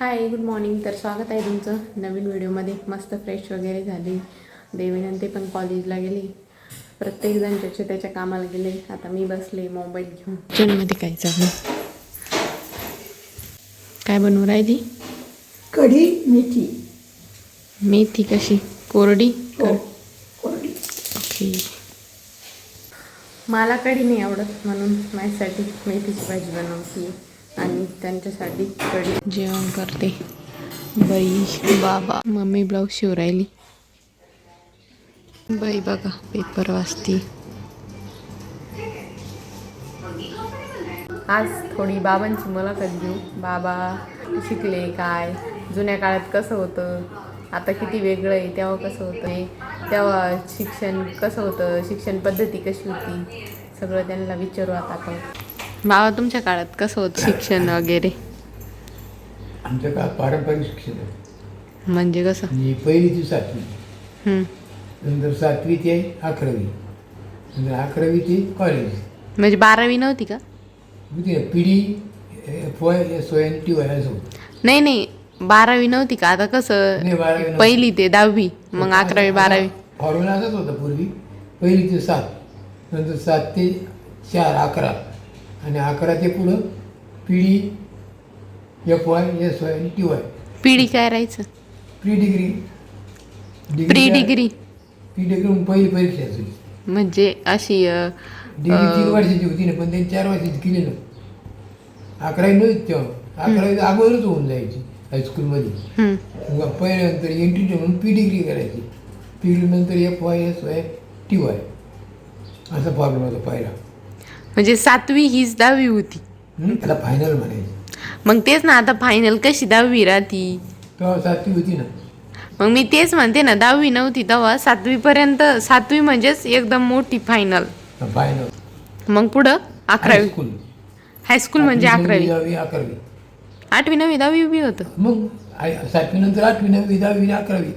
Hi good morning तर स्वागत आहे तुमचं नवीन व्हिडिओमध्ये. मस्त फ्रेश वगैरे झाली. देवीनंते पण कॉलेजला गेली. प्रत्येकजण त्याच्या त्याच्या कामाला गेले. आता मी बसले मोबाईल घेऊन. किचनमध्ये काय चालू? काय बनवू राहिली? कढी मेथी. मेथी कशी? कोरडी? हो कोरडी. ओके. मला कढी नाही आवडत म्हणून माझ्यासाठी मेथीची भाजी बनवते. आणि त्यांच्यासाठी कढी. जेवण करते. बाई बाबा. मम्मी ब्लाऊज शिव राहिली. बाई बघा पेपर वाचती आज थोडी बाबांची मुलाखत घेऊ. बाबा शिकले काय? जुन्या काळात कसं होतं? आता किती वेगळं आहे तेव्हा कसं होतं? तेव्हा शिक्षण कसं होतं? शिक्षण पद्धती कशी होती? सगळं त्यांना विचारू आता आपण. बाबा तुमच्या काळात कसं होतं शिक्षण वगैरे? आमच्या काळात पारंपरिक शिक्षण म्हणजे कसं? म्हणजे पहिली ते सातवी. हम्म. नंतर सातवी ते अकरावी. नंतर अकरावी ते कॉलेज म्हणजे बारावी नव्हती का? होती ना पिढी टी वाय असं होतं. नाही नाही. बारावी नव्हती का? आता कसं? नाही बारावी नव्हती. पहिली ते दहावी. मग अकरावी बारावी. फॉर्म्युला असाच होता पूर्वी. पहिली ते सात. नंतर सात ते चार अकरा. आणि अकरा ते पुढं पिढी एफ वाय एस वाय आणि टी वाय पिढी काय राहायचं? Pre degree pre degree pre degree म्हणून पहिली परीक्षा असायची म्हणजे अशी अ, डिग्री तीन वर्षाची होती ना पण त्यांनी चार वर्षाची केली ना. अकरावी नव्हती तेव्हा. अकरावी अगोदरच होऊन जायची हायस्कूलमध्ये. मग पहिल्यानंतर एंट्री म्हणून पी डिग्री करायची. पी नंतर F Y S Y T Y असा फॉर्म्युला होता पहिला. म्हणजे सातवी हीच दहावी होती? त्याला फायनल म्हणायचं. मग तेच ना आता फायनल कशी दहावी राहती? तेव्हा सातवी होती ना. मग मी तेच म्हणते ना दहावी नव्हती तेव्हा सातवी पर्यंत सातवी म्हणजेच एकदम मोठी फायनल फायनल मग पुढं? अकरावी. स्कूल हायस्कूल म्हणजे अकरावी. दहावी अकरावी. आठवी नववी दहावी बी होतं. मग आय- आठवी नववी दहावी अकरावी.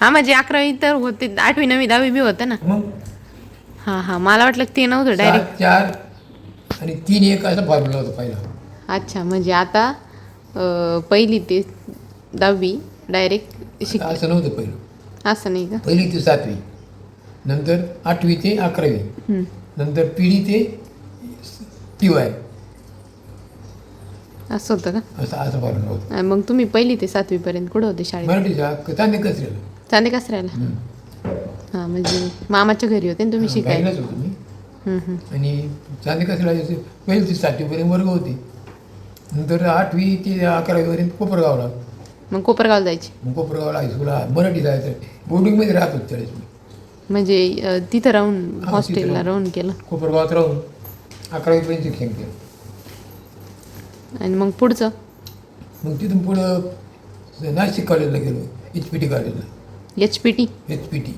हा म्हणजे अकरावी तर होते आठवी नववी दहावी बी होतं ना. मग? हा हा. मला वाटलं ते नव्हतं डायरेक्ट सात चार आणि तीन एक असा फॉर्म्युला होता पहिला. अच्छा म्हणजे आता अं, पहिली ते दहावी डायरेक्ट शिक असं नव्हतं पहिलं. असं नाही का? पहिली ते सातवी. नंतर आठवी ते अकरावी. हम्म. नंतर पिढी ते टी वाय असं होतं का? असं असं फॉर्म्युला होतं. आणि मग तुम्ही पहिली ते सातवी पर्यंत कुठं होते शाळेत? मराठीचा चांदे कचऱ्याला चांदे कासऱ्याला हा म्हणजे मामाच्या घरी होते ना तुम्ही शिकायला. होतो मी. हम्म, हम्म. आणि चांदे कचऱ्याला जसे पहिली ते सातवीपर्यंत वर्ग होते. नंतर आठवी ते अकरावीपर्यंत कोपरगावला मग कोपरगावला जायचे. मग कोपरगावला हायस्कूलला मराठी जायचं. बोर्डिंगमध्ये राहत होतो त्यावेळेस मी म्हणजे अं, तिथं राहून हॉस्टेलला राहून. केलं. कोपरगावात राहून अकरावीपर्यंत शिक्षण केलं. आणि मग पुढचं? मग तिथून पुढं नाशिक कॉलेजला गेलो एच पी टी कॉलेजला H P T H P T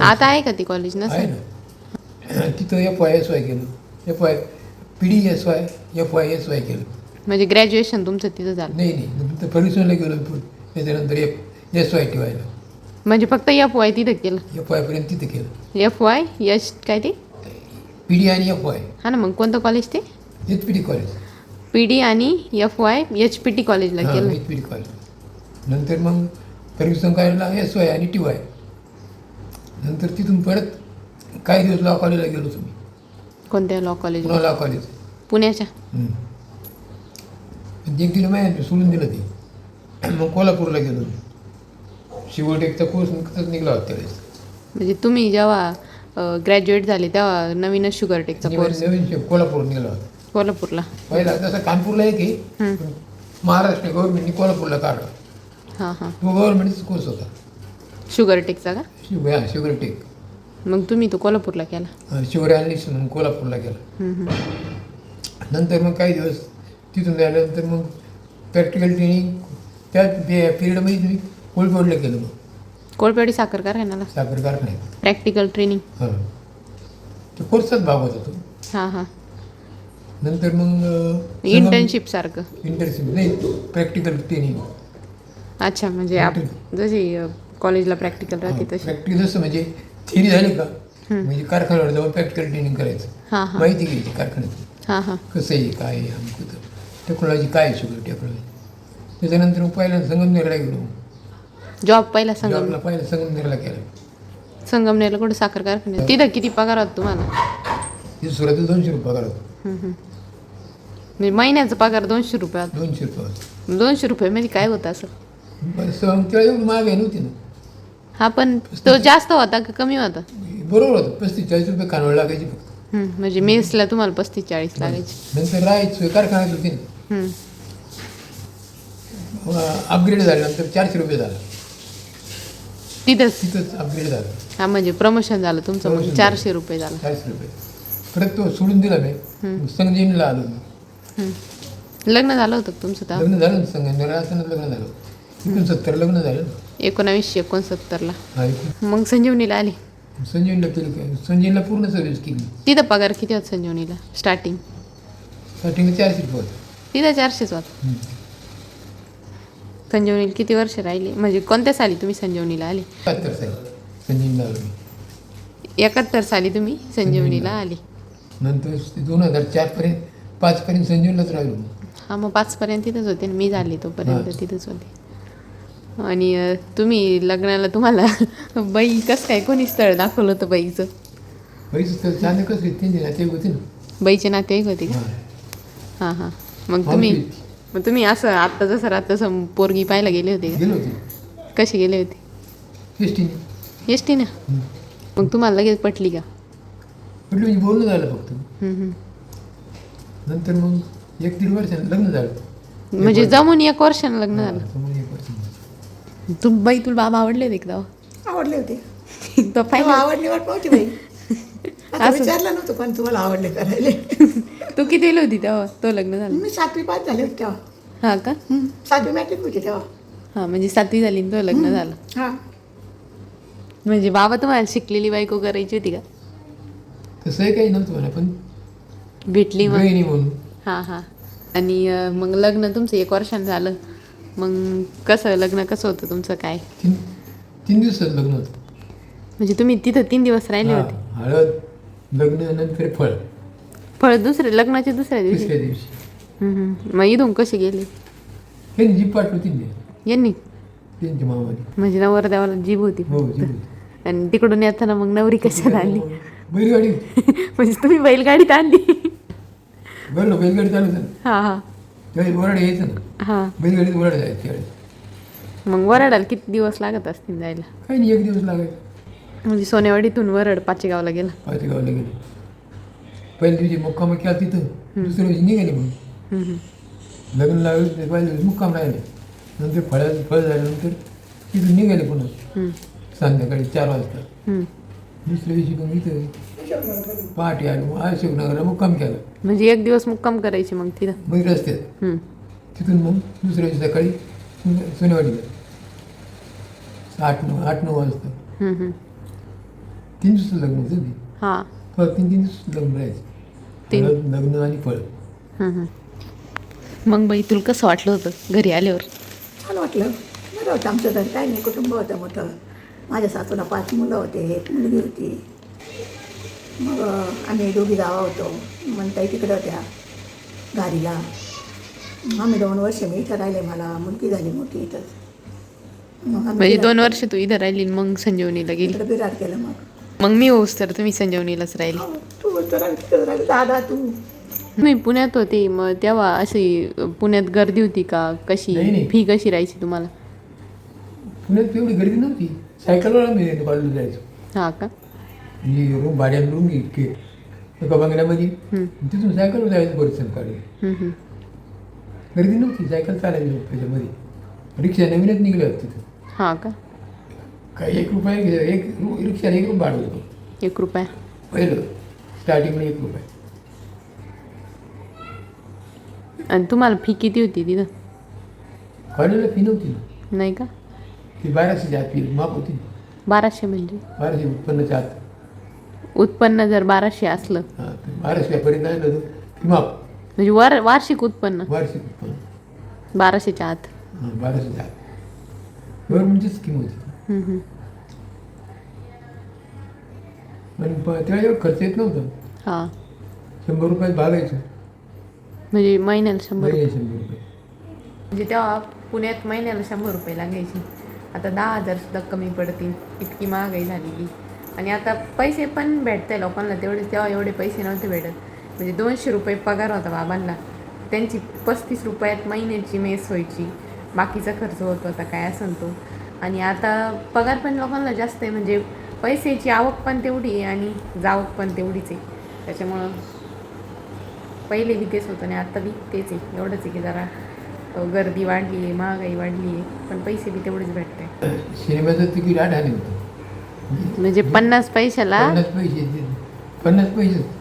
आता आहे का ती कॉलेज आहे ना. तिथं एफ वाय एस वाय केलं. F Y P D S Y F Y S Y केलं. म्हणजे ग्रॅज्युएशन तुमचं तिथं झालं. नाही नाही. फर्ग्युसनला गेलो. त्याच्यानंतर एफ एस वाय टी वायला म्हणजे फक्त एफ वाय तिथं केलं. एफ वायपर्यंत तिथं केलं. एफ वाय एच काय ते? पी डी आणि एफ वाय हा ना मग कोणतं कॉलेज ते? H P T college P D आणि F Y H P T कॉलेजला केलं. एच पी टी कॉलेज नंतर मग फर्ग्युसन कॉलेजला एस वाय आणि टी वाय नंतर तिथून परत काही दिवस लॉ कॉलेजला गेलो तुम्ही कोणत्या लॉ? कॉलेज पुन्हा लॉ कॉलेज पुण्याच्या. पण एक दिलं माहिती सोडून दिलं ते. मग कोल्हापूरला गेलो शिवटेकचा कोर्स नुकताच निघला होता त्यावेळेस. म्हणजे तुम्ही जेव्हा ग्रॅज्युएट झाले तेव्हा नवीनच शुगर टेकचा कोर्स नवीन कोल्हापूर निघाला होता. कोल्हापूरला. पहिला तसा कानपूरला एक आहे. पण महाराष्ट्र गव्हर्नमेंटने कोल्हापूरला काढला हां हां. तो गव्हर्नमेंटचा कोर्स होता. शुगर टेकचा का? शिव हा शुगर टेक मग तुम्ही तो कोल्हापूरला केला? शुगर ॲनालिस्ट म्हणून कोल्हापूरला गेला हम्म, हम्म. नंतर मग काही दिवस तिथून झाल्यानंतर मग प्रॅक्टिकल ट्रेनिंग त्या पिरियडमध्ये तुम्ही कोलपोडला केलं मग. कोळपेवाडी साखर कारखान्याला? साखर कारखान्यात. प्रॅक्टिकल ट्रेनिंग हां. तो कोर्सचाच भाग होता. तो हां हां. नंतर मग इंटर्नशिप सारखं. इंटर्नशिप नाही प्रॅक्टिकल ट्रेनिंग अच्छा म्हणजे आप जशी कॉलेजला प्रॅक्टिकल राहते तशी. प्रॅक्टिकल जसं म्हणजे थिअरी झाली का? म्हणजे कारखान्यावर जाऊन प्रॅक्टिकल ट्रेनिंग करायचं. माहिती घ्यायची कारखान्याची हां हां. कसं आहे काय आहे अमुक टेक्नॉलॉजी काय आहे सगळं टेक्नॉलॉजी त्याच्यानंतर पहिल्यांदा संगमनेरला गेलो जॉब पहिला संगम. पहिला संगमनेरला केला. संगमनेरला कुठे? साखर कारखान्यात. तिथं किती पगार होता तुम्हाला? तिथे सुरुवातीला दोनशे रुपये पगार होता. म्हणजे महिन्याचा पगार दोनशे रुपये. दोनशे रुपये दोनशे रुपये म्हणजे काय होतं असं? तेव्हा एवढी महागाई नव्हती ना. हा पण तो जास्त होता का कमी होता? बरोबर होतं पस्तीस चाळीस रुपये खानवड लागायची फक्त. हम्म, म्हणजे मेसला तुम्हाला पस्तीस चाळीस लागायचे. नंतर राहायचं कारखान्यात होती ना. हम्म. अपग्रेड झाल्यानंतर चारशे रुपये झाला. तिथंच? तिथंच अपग्रेड झालं. हा म्हणजे प्रमोशन झालं तुमचं म्हणजे Promotion चारशे रुपये झालं. चारशे रुपये. परत तो सोडून दिला मी. संगजीनला आलो मी. हम्म. लग्न झालं होतं का तुमचं तेव्हा? लग्न झालं ना असताना लग्न झालं इकडून सत्तर लग्न झालं. ना एकोणावीसशे एकोणसत्तरला. हा मग संजीवनीला आली. संजीवनला केली काय संजीवनला पूर्ण सर्व्हिस केली. तिथं पगार किती होता संजीवनीला? स्टार्टिंग स्टार्टिंगला चारशे रुपये होते. तिथं चारशेच होता. हम्म. संजीवनीला किती वर्ष राहिले? म्हणजे कोणत्या साली तुम्ही संजीवनीला आले? एकाहत्तर साली. संजीवनला आलो मी. एकाहत्तर साली तुम्ही संजीवनीला आले. नंतर ते दोन हजार चारपर्यंत पाचपर्यंत संजीवनलाच राहिलो मी. हा मग पाचपर्यंत तिथंच होते आणि मी झाले तोपर्यंत हा. तिथंच होते. आणि तुम्ही लग्नाला तुम्हाला बाई कसं काय कोणी स्थळ दाखवलं होतं बाईचं? बाईचे नातेवाईक होते का? हा. हां मग तुम्ही मग तुम्ही असं आत्ता जसं तसं पोरगी पाहायला गेले होते का? कसे गेले होते? एस टी ना मग तुम्हाला लगेच पटली का? म्हटलं म्हणजे बोलणं झालं फक्त. नंतर मग एक दीड वर्षानं लग्न झालं. म्हणजे जमून एक वर्षानं लग्न झालं हा, मग एक वर्षानं. तू बाई तुला बाबा आवडले होते का आवडले होते. तो तेव्हा पाहिलं आवडली वाट नव्हती बाई. आता असं. विचारलं नव्हतं पण तुम्हाला आवडले करायले. तू किती होती तेव्हा? तो लग्न झालं. मी सातवी पास झाले होते तेव्हा. हा का? हं, सातवी मॅट्रिक होती तेव्हा. हा म्हणजे सातवी झाली तो लग्न झालं. हा. म्हणजे बाबा तुम्हाला शिकलेली बायको करायची होती का? तसंही काही नव्हतं म्हणा पण भेटली मग. हां हां. आणि मग लग्न तुमचं एक वर्षानं झालं. मग कसं लग्न कसं होतं तुमचं काय? तीन तीन दिवसात लग्न होतं. म्हणजे तुम्ही तिथं तीन दिवस राहिले हा, होते? हळद लग्न नंतर फळ. फळ दुसरे लग्नाच्या दुसऱ्या दिवशी? तिसऱ्या दिवशी. हम्म, हम्म. मग इथून कसे गेले? हे जीप पाठवतील नाही यांनी? त्यांच्या मामाने. म्हणजे नवरदेवाला जीभ होती. हो. जीप आणि तिकडून येताना मग नवरी कशाला आली? बैलगाडी. म्हणजे तुम्ही बैलगाडीत आणली बरं बैलगाडी चालू हां हां. त्यावेळी वराड यायचं ना. हां. बैलगाडीत वराड जायचं त्यावेळेस मग वराडाला किती दिवस लागत असतील जायला? काही नाही एक दिवस लागायचं. म्हणजे सोनेवाडीतून वरड पाचेगावला गेला. पाचेगावला गेले. पहिल्या दिवशी मुक्काम केला तिथं दुसऱ्या दिवशी निघाले म्हणून. हम्म, हम्म. लग्न लागलं ते पहिल्या दिवशी मुक्काम राहिले. नंतर फळ्या फळ झाल्यानंतर तिथून निघाले पुन्हा. हम्म, संध्याकाळी चार वाजता. हम्म. दुसऱ्या दिवशी मग इथं पहाटे आलो मग अशोकनगरला मुक्काम केला. म्हणजे एक दिवस मुक्काम करायची मग तिथं? मग रस्त्यात. हम्म. तिथून मग दुसऱ्या दिवशी सकाळी सुन- सोनेवाडीला. आठ नऊ आठ नऊ वाजता. हम्म, हम्म. तीन दिवस लग्न होतं ते. हां. तीन तीन दिवस लग्न राहायचं. तीन. हळद, लग्न आणि फळ. हम्म, हम्म. मग बाई तुला कसं वाटलं होतं घरी आल्यावर? छान वाटलं. बरं होतं आमचं घर. काय नाही कुटुंब होतं मोठं. माझ्या सासूला पाच मुलं होते एक मुलगी होती. मग आम्ही दोघी जावा होतो. म्हणताई तिकडे होत्या गाडीला. मग आम्ही दोन वर्ष मी इथं राहिले. मला मुलगी झाली मोठी इथंच म्हणजे दोन वर्ष तू इथं राहिली आणि मग संजीवनीला गेली. बिराड केलं मग. मग मी होऊस तर तुम्ही संजीवनीलाच राहिली. हो, तू तर दादा तू? मी पुण्यात होते. मग तेव्हा अशी पुण्यात गर्दी होती का? नाही, कशी? नाही. फी कशी राहायची तुम्हाला? पुण्यात एवढी गर्दी नव्हती. सायकलवर आम्ही कॉलेजला जायचो. हां का? म्हणजे रूम भाड्यानं रूम इतके एका बंगल्यामध्ये तिथून सायकलवर जायचं हम्म, हम्म. गर्दी नव्हती सायकल चालायची त्याच्यामध्ये रिक्षा नवीनच निघल्या तिथं हां का? काही एक रुपये घे- एक रु- रिक्षाला एक रुपये भाडं होतं एक रुपया पहिलं स्टार्टिंगला एक रुपये आणि तुम्हाला फी किती होती तिथं कॉलेजला फी नव्हती। ना नाही का? ती बाराशेच्या आत फी माफ होती। बाराशे म्हणजे बाराशे उत्पन्नाच्या आत। उत्पन्न जर बाराशे असलं. हां बाराशेपर्यंत आलं तर फी माफ म्हणजे वर वार्षिक उत्पन्न. वार्षिक उत्पन्न. बाराशेच्या आत. हां गव्हर्नमेंटची स्कीम होती हम्म, हम्म. पण प- त्यावेळी एवढं खर्च येत नव्हतं. हां. शंभर रुपयात भागायचं. म्हणजे महिन्याला शंभर महिने शंभर रुपये. म्हणजे तेव्हा पुण्यात महिन्याला शंभर रुपये लागायची. आता दहा हजार सुद्धा कमी पडतील. इतकी महागाई झालेली. आणि आता पैसे पण भेटते लोकांना. तेवढे तेव्हा एवढे पैसे नव्हते भेटत. म्हणजे दोनशे रुपये पगार होता बाबांना. त्यांची पस्तीस रुपयात महिन्याची मेस व्हायची. बाकीचा खर्च होत होता काय असन तो. आणि आता पगार पण लोकांना जास्त आहे. म्हणजे पैशाची आवक पण तेवढी आहे आणि जावक पण तेवढीच आहे. त्याच्यामुळं पहिले बी तेच होतं आणि आता बी तेच आहे. एवढंच आहे की जरा गर्दी वाढली आहे महागाई वाढली आहे. पण पैसे बी तेवढेच भेटते. सिनेमाचं तिकीट आठ आणे होतं. म्हणजे पन्नास पैशाला पन्नास पैसे पन्नास पैसे.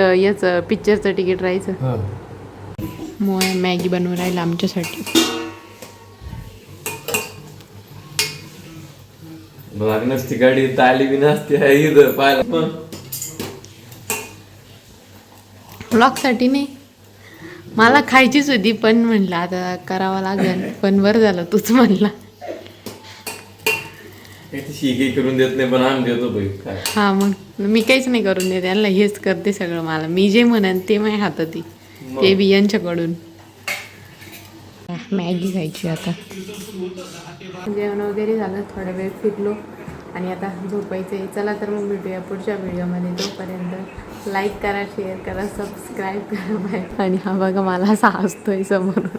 अ, याचं पिक्चरचं तिकीट राहायचं. मोया मॅगी बनवून राहिलं आमच्यासाठी. नसती गाडी तर आली बी नसती इथं पाहिलं ब्लॉगसाठी नाही. मला खायचीच होती पण म्हणलं आता करावं लागेल. पण बरं झालं तूच म्हणला. शिके करून देत नाही पण आम्ही देतो भाई काय? हा मग मी काहीच नाही करून देत यांना हेच करते सगळं मला. मी जे म्हणन ते माझ्या हातात आहे ते बी यांच्याकडून मॅगी खायची आता. जेवण वगैरे झालं थोडा वेळ फिरलो आणि आता झोपायचं आहे. चला तर मग भेटूया पुढच्या व्हिडिओमध्ये. तोपर्यंत लाईक करा शेअर करा सबस्क्राईब करा बाय. आणि हा बघा मला असा हसतोय समोरून.